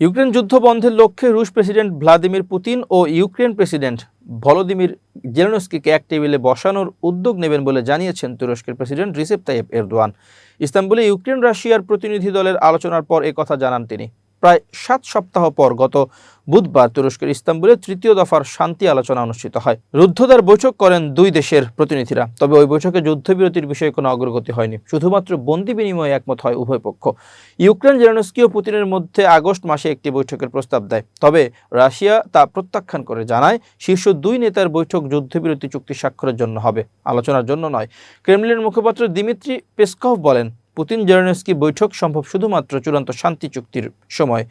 Ukraine যুদ্ধ বন্ধের লক্ষ্যে রুশ প্রেসিডেন্ট ভ্লাদিমির পুতিন ও ইউক্রেন প্রেসিডেন্ট ভলোদিমির জেলনস্কিকে এক টেবিলে বসানোর উদ্যোগ নেবেন বলে জানিয়েছেন তুরস্কের প্রেসিডেন্ট রিসেপ তাইয়েব এরদোয়ান। ইস্তাম্বুলে ইউক্রেন রাশিয়ার প্রতিনিধি দলের আলোচনার পর কথা জানান তিনি। প্রায় সাত সপ্তাহ পর গত বুধবার তুরস্কের ইস্তাম্বুলে তৃতীয় দফার শান্তি আলোচনা অনুষ্ঠিত হয়। রুদ্ধদ্বার বৈঠক করেন দুই দেশের প্রতিনিধিরা, তবে ওই বৈঠকে যুদ্ধবিরতির বিষয়ে কোনো অগ্রগতি হয়নি। শুধুমাত্র বন্দি বিনিময়ে একমত হয় উভয় পক্ষ। ইউক্রেন জেলেনস্কি ও পুতিনের মধ্যে আগস্ট মাসে একটি বৈঠকের প্রস্তাব দেয়। তবে রাশিয়া তা প্রত্যাখ্যান করে জানায়, শীর্ষ দুই নেতার বৈঠক যুদ্ধবিরতি চুক্তি স্বাক্ষরের জন্য হবে। আলোচনার জন্য নয়। ক্রেমলিনের মুখপাত্র দিমিত্রি পেসকভ বলেন পুতিন জেরোনেস্কি বৈঠক সম্ভব শুধুমাত্র চূড়ান্ত শান্তি চুক্তির সময়।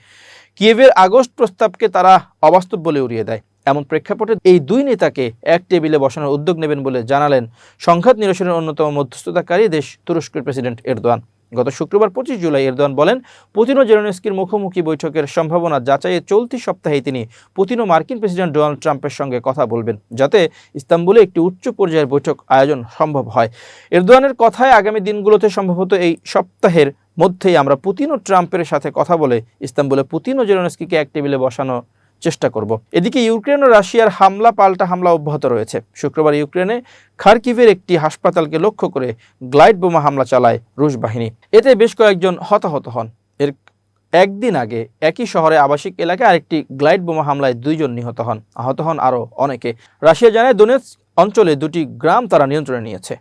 কিয়েভের আগস্ট প্রস্তাবকে তারা অবাস্তব বলে উড়িয়ে দেয়। এমন প্রেক্ষাপটে এই দুই নেতাকে এক টেবিলে বসানোর উদ্যোগ নেবেন বলে জানালেন সংঘাত নিরসনের অন্যতম মধ্যস্থতাকারী দেশ তুরস্কের প্রেসিডেন্ট এরদোয়ান। গত শুক্রবার পঁচিশ জুলাই এরদোয়ান বলেন, পুতিন ও জেলেনস্কির মুখোমুখি বৈঠকের সম্ভাবনা যাচাইয়ে চলতি সপ্তাহেই তিনি পুতিন ও মার্কিন প্রেসিডেন্ট ডোনাল্ড ট্রাম্পের সঙ্গে কথা বলবেন, যাতে ইস্তাম্বুলে একটি উচ্চ পর্যায়ের বৈঠক আয়োজন সম্ভব হয়। এরদোয়ানের কথায় আগামী দিনগুলোতে সম্ভবত এই সপ্তাহের মধ্যেই আমরা পুতিন ও ট্রাম্পের সাথে কথা বলে ইস্তাম্বুলে পুতিন ও জেলেনস্কিকে এক টেবিলে বসানো চেষ্টা করব। এদিকে ইউক্রেন ও রাশিয়ার হামলা, পাল্টা হামলা অব্যাহত রয়েছে। শুক্রবার ইউক্রেনে খার্কিভের একটি হাসপাতালকে লক্ষ্য করে গ্লাইড বোমা হামলা চালায় রুশ বাহিনী। এতে বেশ কয়েকজন হতাহত হন। এর একদিন আগে একই শহরে আবাসিক এলাকায় আরেকটি গ্লাইড বোমা হামলায় দুইজন নিহত হন। আহত হন আরও অনেকে। রাশিয়া জানায়, দোনেৎস অঞ্চলে দুটি গ্রাম তারা নিয়ন্ত্রণে নিয়েছে।